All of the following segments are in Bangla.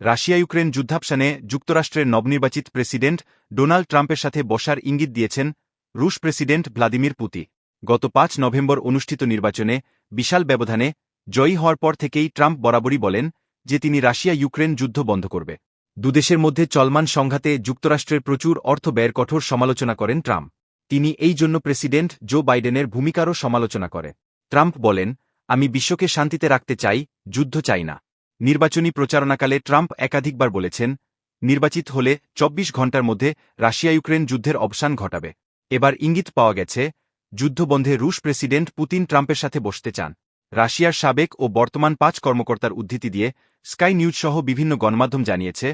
রাশিয়া ইউক্রেন যুদ্ধাপসানে যুক্তরাষ্ট্রের নবনির্বাচিত প্রেসিডেন্ট ডোনাল্ড ট্রাম্পের সাথে বসার ইঙ্গিত দিয়েছেন রুশ প্রেসিডেন্ট ভ্লাদিমির পুতি গত পাঁচ নভেম্বর অনুষ্ঠিত নির্বাচনে বিশাল ব্যবধানে জয়ী হওয়ার পর থেকেই ট্রাম্প বরাবরই বলেন যে তিনি রাশিয়া ইউক্রেন যুদ্ধ বন্ধ করবে। দুদেশের মধ্যে চলমান সংঘাতে যুক্তরাষ্ট্রের প্রচুর অর্থ ব্যয়ের কঠোর সমালোচনা করেন ট্রাম্প। তিনি এই জন্য প্রেসিডেন্ট জো বাইডেনের ভূমিকারও সমালোচনা করে। ট্রাম্প বলেন, আমি বিশ্বকে শান্তিতে রাখতে চাই, যুদ্ধ চাই না। নির্বাচনী প্রচারণাকালে ট্রাম্প একাধিকবার বলেছেন, নির্বাচিত হলে ২৪ ঘণ্টার মধ্যে রাশিয়া ইউক্রেন যুদ্ধের অবসান ঘটাবে। এবার ইঙ্গিত পাওয়া গেছে, যুদ্ধবন্ধে রুশ প্রেসিডেন্ট পুতিন ট্রাম্পের সাথে বসতে চান। রাশিয়ার সাবেক ও বর্তমান পাঁচ কর্মকর্তার উদ্ধৃতি দিয়ে স্কাই নিউজ সহ বিভিন্ন গণমাধ্যম জানিয়েছে,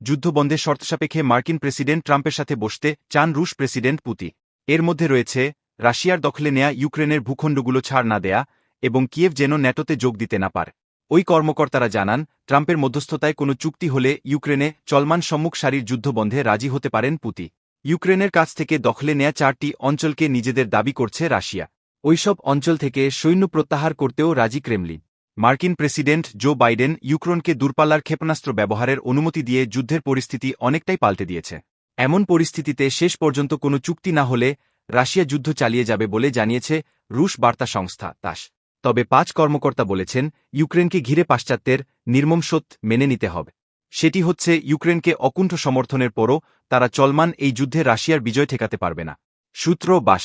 যুদ্ধবন্ধে শর্তসাপেক্ষে মার্কিন প্রেসিডেন্ট ট্রাম্পের সাথে বসতে চান রুশ প্রেসিডেন্ট পুতি এর মধ্যে রয়েছে, রাশিয়ার দখলে নেয়া ইউক্রেনের ভূখণ্ডগুলো ছাড় না দেয়া এবং কিয়েভ যেন ন্যাটোতে যোগ দিতে না পারে। ওই কর্মকর্তারা জানান, ট্রাম্পের মধ্যস্থতায় কোনো চুক্তি হলে ইউক্রেনে চলমান সম্মুখ সারির যুদ্ধবন্ধে রাজি হতে পারেন পুতি ইউক্রেনের কাছ থেকে দখলে নেয়া চারটি অঞ্চলকে নিজেদের দাবি করছে রাশিয়া। ওইসব অঞ্চল থেকে সৈন্য প্রত্যাহার করতেও রাজি ক্রেমলিন। মার্কিন প্রেসিডেন্ট জো বাইডেন ইউক্রেনকে দূরপাল্লার ক্ষেপণাস্ত্র ব্যবহারের অনুমতি দিয়ে যুদ্ধের পরিস্থিতি অনেকটাই পাল্টে দিয়েছে। এমন পরিস্থিতিতে শেষ পর্যন্ত কোনো চুক্তি না হলে রাশিয়া যুদ্ধ চালিয়ে যাবে বলে জানিয়েছে রুশ বার্তা সংস্থা, তাস। তবে পাঁচ কর্মকর্তা বলেছেন, ইউক্রেনকে ঘিরে পাশ্চাত্যের নির্মম সত্য মেনে নিতে হবে। সেটি হচ্ছে, ইউক্রেনকে অকুণ্ঠ সমর্থনের পরও তারা চলমান এই যুদ্ধে রাশিয়ার বিজয় ঠেকাতে পারবে না। সূত্র বাস